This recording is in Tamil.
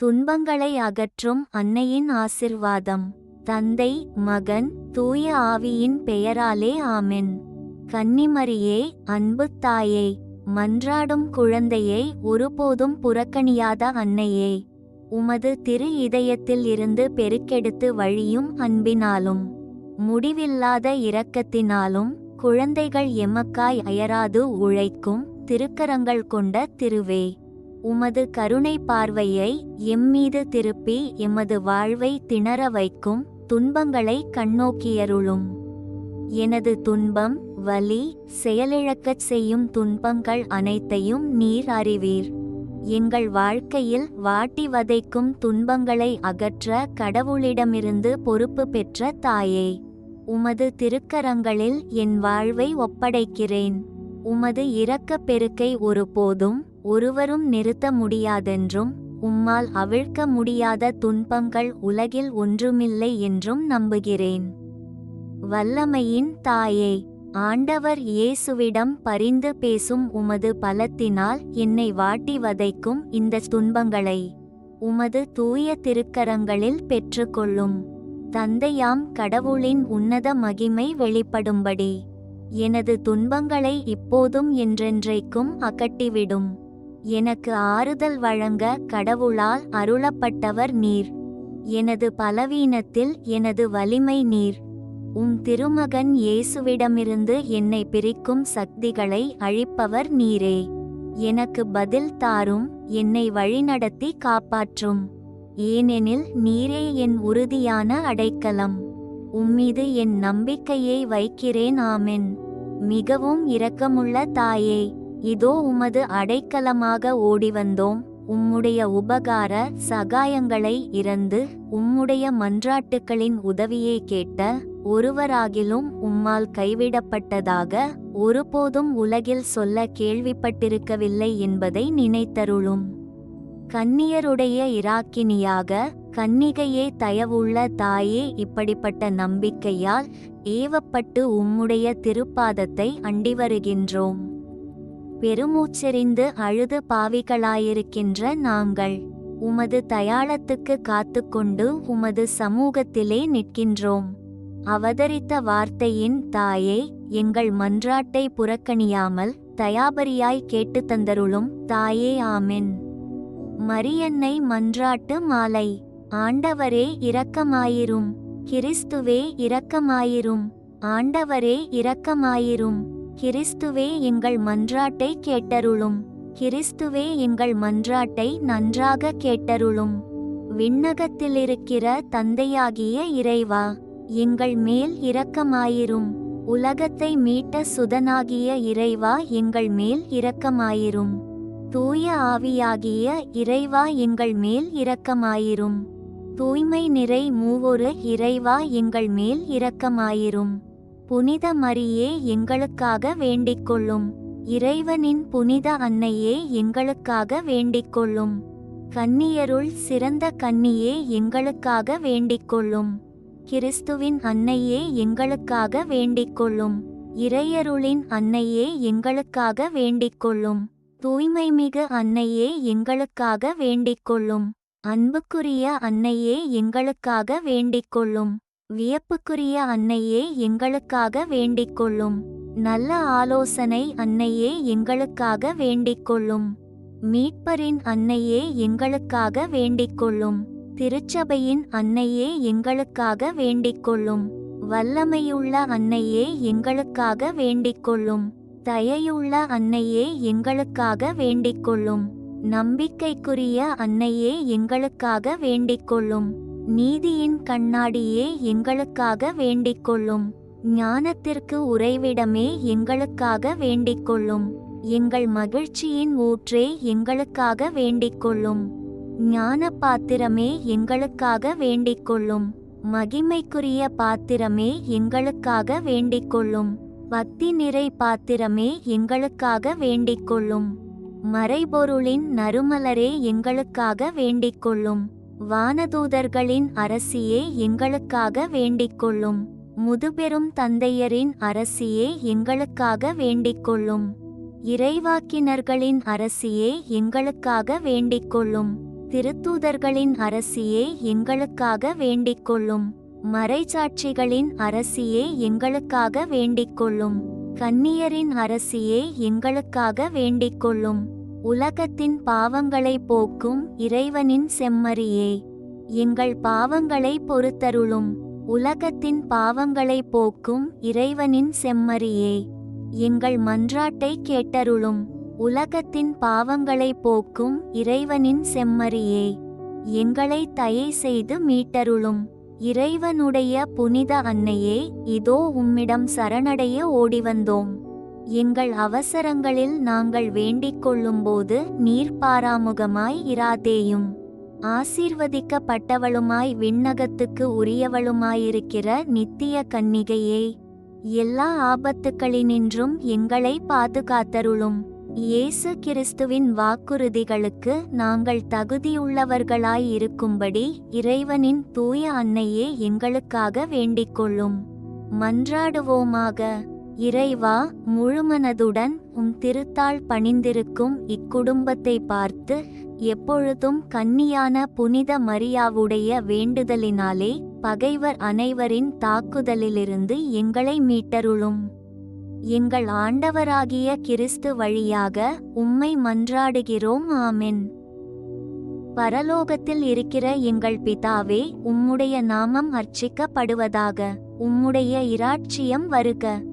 துன்பங்களை அகற்றும் அன்னையின் ஆசிர்வாதம். தந்தை மகன் தூய ஆவியின் பெயராலே ஆமென். கன்னிமரியே அன்பு தாயே மன்றாடும் குழந்தையை ஒருபோதும் புறக்கணியாத அன்னையே. உமது திரு இதயத்தில் இருந்து பெருக்கெடுத்து வழியும் அன்பினாலும் முடிவில்லாத இரக்கத்தினாலும் குழந்தைகள் எமக்காய் அயராது உழைக்கும் திருக்கரங்கள் கொண்ட திருவே. உமது கருணை பார்வையை எம்மீது திருப்பி எமது வாழ்வை திணற வைக்கும் துன்பங்களை கண்ணோக்கியருளும். எனது துன்பம் வலி செயலிழக்கச் செய்யும் துன்பங்கள் அனைத்தையும் நீர் அறிவீர். எங்கள் வாழ்க்கையில் வாட்டி வதைக்கும் துன்பங்களை அகற்ற கடவுளிடமிருந்து பொறுப்பு பெற்ற தாயே உமது திருக்கரங்களில் என் வாழ்வை ஒப்படைக்கிறேன். உமது இரக்கப் பெருக்கை ஒருபோதும் ஒருவரும் நிறுத்த முடியாதென்றும் உம்மால் அவிழ்க்க முடியாத துன்பங்கள் உலகில் ஒன்றுமில்லை என்றும் நம்புகிறேன். வல்லமையின் தாயே ஆண்டவர் இயேசுவிடம் பரிந்து பேசும் உமது பலத்தினால் என்னை வாட்டி வதைக்கும் இந்த துன்பங்களை உமது தூய திருக்கரங்களில் பெற்றுக்கொள்ளும். தந்தையாம் கடவுளின் உன்னத மகிமை வெளிப்படும்படி எனது துன்பங்களை இப்போதும் என்றென்றைக்கும் அகட்டிவிடும். எனக்கு ஆறுதல் வழங்க கடவுளால் அருளப்பட்டவர் நீர். எனது பலவீனத்தில் எனது வலிமை நீர். உம் திருமகன் இயேசுவிடமிருந்து என்னை பிரிக்கும் சக்திகளை அழிப்பவர் நீரே. எனக்கு பதில் தாரும் என்னை வழிநடத்தி காப்பாற்றும். ஏனெனில் நீரே என் உறுதியான அடைக்கலம். உம்மீது என் நம்பிக்கையை வைக்கிறேன் ஆமென். மிகவும் இரக்கமுள்ள தாயே. இதோ உமது அடைக்கலமாக ஓடிவந்தோம். உம்முடைய உபகார சகாயங்களை இறந்து உம்முடைய மன்றாட்டுக்களின் உதவியை கேட்ட ஒருவராகிலும் உம்மால் கைவிடப்பட்டதாக ஒருபோதும் உலகில் சொல்ல கேள்விப்பட்டிருக்கவில்லை என்பதை நினைத்தருளும். கன்னியருடைய இராக்கினியாக கன்னிகையே தயவுள்ள தாயே இப்படிப்பட்ட நம்பிக்கையால் ஏவப்பட்டு உம்முடைய திருப்பாதத்தை அண்டி வருகின்றோம் பெருமூச்செறிந்து அழுது பாவிகளாயிருக்கின்ற நாங்கள் உமது தயாளத்துக்கு காத்துக்கொண்டு உமது சமூகத்திலே நிற்கின்றோம். அவதரித்த வார்த்தையின் தாயே எங்கள் மன்றாட்டை புறக்கணியாமல் தயாபரியாய் கேட்டு தந்தருளும் தாயே ஆமென். மரியன்னை மன்றாட்டு மாலை ஆண்டவரே இரக்கமாயிரும் கிறிஸ்துவே இரக்கமாயிரும் ஆண்டவரே இரக்கமாயிரும். கிறிஸ்துவே எங்கள் மன்றாட்டை கேட்டருளும். கிறிஸ்துவே எங்கள் மன்றாட்டை நன்றாக கேட்டருளும். விண்ணகத்திலிருக்கிற தந்தையாகிய இறைவா எங்கள் மேல் இரக்கமாயிரும். உலகத்தை மீட்ட சுதனாகிய இறைவா எங்கள் மேல் இரக்கமாயிரும். தூய ஆவியாகிய இறைவா எங்கள் மேல் இரக்கமாயிரும். தூய்மை நிறை மூவொரு இறைவா எங்கள் மேல் இரக்கமாயிரும். புனித மரியே எங்களுக்காக வேண்டிக்கொள்ளும். இறைவனின் புனித அன்னையே எங்களுக்காக வேண்டிக்கொள்ளும். கன்னியருள் சிறந்த கன்னியே எங்களுக்காக வேண்டிக்கொள்ளும். கிறிஸ்துவின் அன்னையே எங்களுக்காக வேண்டிக்கொள்ளும். இறையருளின் அன்னையே எங்களுக்காக வேண்டிக்கொள்ளும். தூய்மைமிகு அன்னையே எங்களுக்காக வேண்டிக்கொள்ளும். அன்புக்குரிய அன்னையே எங்களுக்காக வேண்டிக்கொள்ளும். வியப்புக்குரிய அன்னையே எங்களுக்காக வேண்டிக்கொள்ளும். நல்ல ஆலோசனை அன்னையே எங்களுக்காக வேண்டிக்கொள்ளும். மீட்பரின் அன்னையே எங்களுக்காக வேண்டிக்கொள்ளும். திருச்சபையின் அன்னையே எங்களுக்காக வேண்டிக்கொள்ளும். வல்லமையுள்ள அன்னையே எங்களுக்காக வேண்டிக்கொள்ளும். தயையுள்ள அன்னையே எங்களுக்காக வேண்டிக்கொள்ளும். நம்பிக்கைக்குரிய அன்னையே எங்களுக்காக வேண்டிக்கொள்ளும். நீதியின் கண்ணாடியே எங்களுக்காக வேண்டிக்கொள்ளும். ஞானத்திற்கு உறைவிடமே எங்களுக்காக வேண்டிக்கொள்ளும். எங்கள் மகிழ்ச்சியின் ஊற்றே எங்களுக்காக வேண்டிக்கொள்ளும். ஞான பாத்திரமே எங்களுக்காக வேண்டிக்கொள்ளும். மகிமைக்குரிய பாத்திரமே எங்களுக்காக வேண்டிக்கொள்ளும். பக்தி நிறை பாத்திரமே எங்களுக்காக வேண்டிக்கொள்ளும். மறைபொருளின் நறுமலரே எங்களுக்காக வேண்டிக்கொள்ளும். வானதூதர்களின் அரசியே எங்களுக்காக வேண்டிக்கொள்ளும். முதுபெரும் தந்தையரின் அரசியே எங்களுக்காக வேண்டிக்கொள்ளும். இறைவாக்கினர்களின் அரசியே எங்களுக்காக வேண்டிக்கொள்ளும். திருத்தூதர்களின் அரசியே எங்களுக்காக வேண்டிக்கொள்ளும். மறைச்சாட்சிகளின் அரசியே எங்களுக்காக வேண்டிக்கொள்ளும். கன்னியரின் அரசியே எங்களுக்காக வேண்டிக்கொள்ளும். உலகத்தின் பாவங்களை போக்கும் இறைவனின் செம்மறியே. எங்கள் பாவங்களை பொறுத்தருளும். உலகத்தின் பாவங்களை போக்கும் இறைவனின் செம்மறியே. எங்கள் மன்றாட்டை கேட்டருளும். உலகத்தின் பாவங்களை போக்கும் இறைவனின் செம்மறியே. எங்களை தயை செய்து மீட்டருளும். இறைவனுடைய புனித அன்னையே இதோ உம்மிடம் சரணடைய ஓடிவந்தோம். எங்கள் அவசரங்களில் நாங்கள் வேண்டிக் கொள்ளும்போது நீர் பாராமுகமாய் இராதேயும். ஆசீர்வதிக்கப்பட்டவளுமாய் விண்ணகத்துக்கு உரியவளுமாயிருக்கிற நித்திய கன்னிகையே எல்லா ஆபத்துக்களினின்றும் எங்களை பாதுகாத்தருளும். இயேசு கிறிஸ்துவின் வாக்குறுதிகளுக்கு நாங்கள் தகுதியுள்ளவர்களாய் இருக்கும்படி இறைவனின் தூய அன்னையே எங்களுக்காக வேண்டிக் கொள்ளும். மன்றாடுவோமாக. இறைவா முழுமனதுடன் உம் திருத்தாள் பணிந்திருக்கும் இக்குடும்பத்தை பார்த்து எப்பொழுதும் கன்னியான புனித மரியாவுடைய வேண்டுதலினாலே பகைவர் அனைவரின் தாக்குதலிலிருந்து எங்களை மீட்டருளும். எங்கள் ஆண்டவராகிய கிறிஸ்து வழியாக உம்மை மன்றாடுகிறோம் ஆமென். பரலோகத்தில் இருக்கிற எங்கள் பிதாவே உம்முடைய நாமம் அர்ச்சிக்கப்படுவதாக உம்முடைய இராட்சியம் வருக.